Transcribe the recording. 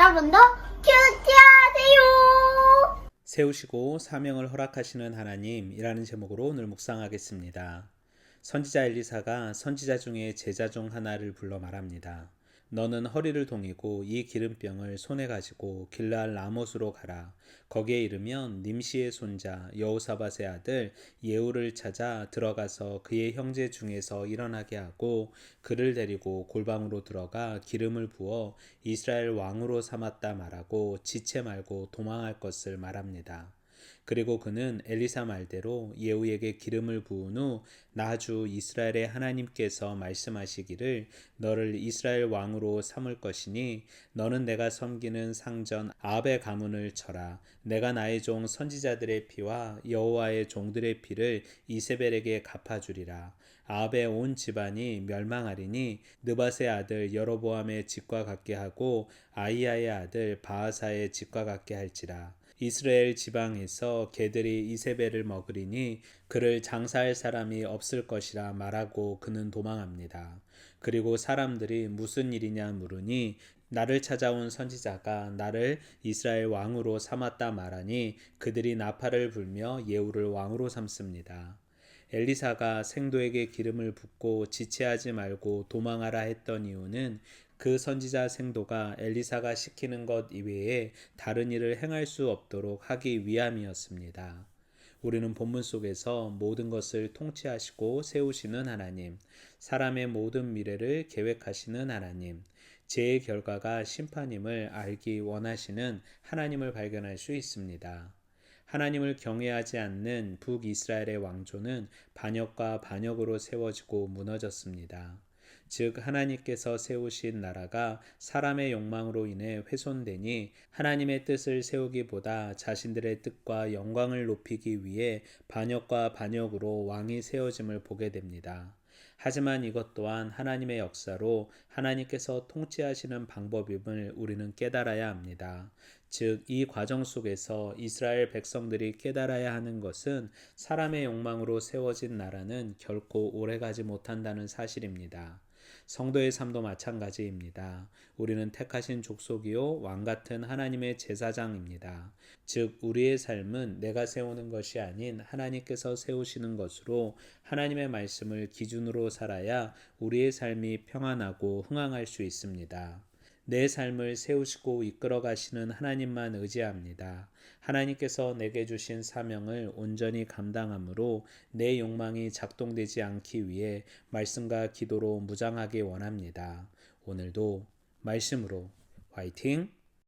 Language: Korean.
여러분도 큐티하세요. 세우시고 사명을 허락하시는 하나님이라는 제목으로 오늘 묵상하겠습니다. 선지자 엘리사가 선지자 중에 제자 중 하나를 불러 말합니다. 너는 허리를 동이고 이 기름병을 손에 가지고 길라알 라못으로 가라. 거기에 이르면 님시의 손자 여호사밧의 아들 예후를 찾아 들어가서 그의 형제 중에서 일어나게 하고 그를 데리고 골방으로 들어가 기름을 부어 이스라엘 왕으로 삼았다 말하고 지체 말고 도망할 것을 말합니다. 그리고 그는 엘리사 말대로 예후에게 기름을 부은 후 나주 이스라엘의 하나님께서 말씀하시기를 너를 이스라엘 왕으로 삼을 것이니 너는 내가 섬기는 상전 아합의 가문을 쳐라. 내가 나의 종 선지자들의 피와 여호와의 종들의 피를 이세벨에게 갚아주리라. 아합의 온 집안이 멸망하리니 느바의 아들 여로보암의 집과 같게 하고 아이야의 아들 바하사의 집과 같게 할지라. 이스라엘 지방에서 개들이 이세벨을 먹으리니 그를 장사할 사람이 없을 것이라 말하고 그는 도망합니다. 그리고 사람들이 무슨 일이냐 물으니 나를 찾아온 선지자가 나를 이스라엘 왕으로 삼았다 말하니 그들이 나팔을 불며 예후를 왕으로 삼습니다. 엘리사가 생도에게 기름을 붓고 지체하지 말고 도망하라 했던 이유는 그 선지자 생도가 엘리사가 시키는 것 이외에 다른 일을 행할 수 없도록 하기 위함이었습니다. 우리는 본문 속에서 모든 것을 통치하시고 세우시는 하나님, 사람의 모든 미래를 계획하시는 하나님, 죄의 결과가 심판임을 알기 원하시는 하나님을 발견할 수 있습니다. 하나님을 경외하지 않는 북이스라엘의 왕조는 반역과 반역으로 세워지고 무너졌습니다. 즉 하나님께서 세우신 나라가 사람의 욕망으로 인해 훼손되니 하나님의 뜻을 세우기보다 자신들의 뜻과 영광을 높이기 위해 반역과 반역으로 왕이 세워짐을 보게 됩니다. 하지만 이것 또한 하나님의 역사로 하나님께서 통치하시는 방법임을 우리는 깨달아야 합니다. 즉, 이 과정 속에서 이스라엘 백성들이 깨달아야 하는 것은 사람의 욕망으로 세워진 나라는 결코 오래가지 못한다는 사실입니다. 성도의 삶도 마찬가지입니다. 우리는 택하신 족속이요 왕 같은 하나님의 제사장입니다. 즉 우리의 삶은 내가 세우는 것이 아닌 하나님께서 세우시는 것으로 하나님의 말씀을 기준으로 살아야 우리의 삶이 평안하고 흥황할 수 있습니다. 내 삶을 세우시고 이끌어 가시는 하나님만 의지합니다. 하나님께서 내게 주신 사명을 온전히 감당함으로 내 욕망이 작동되지 않기 위해 말씀과 기도로 무장하기 원합니다. 오늘도 말씀으로 화이팅!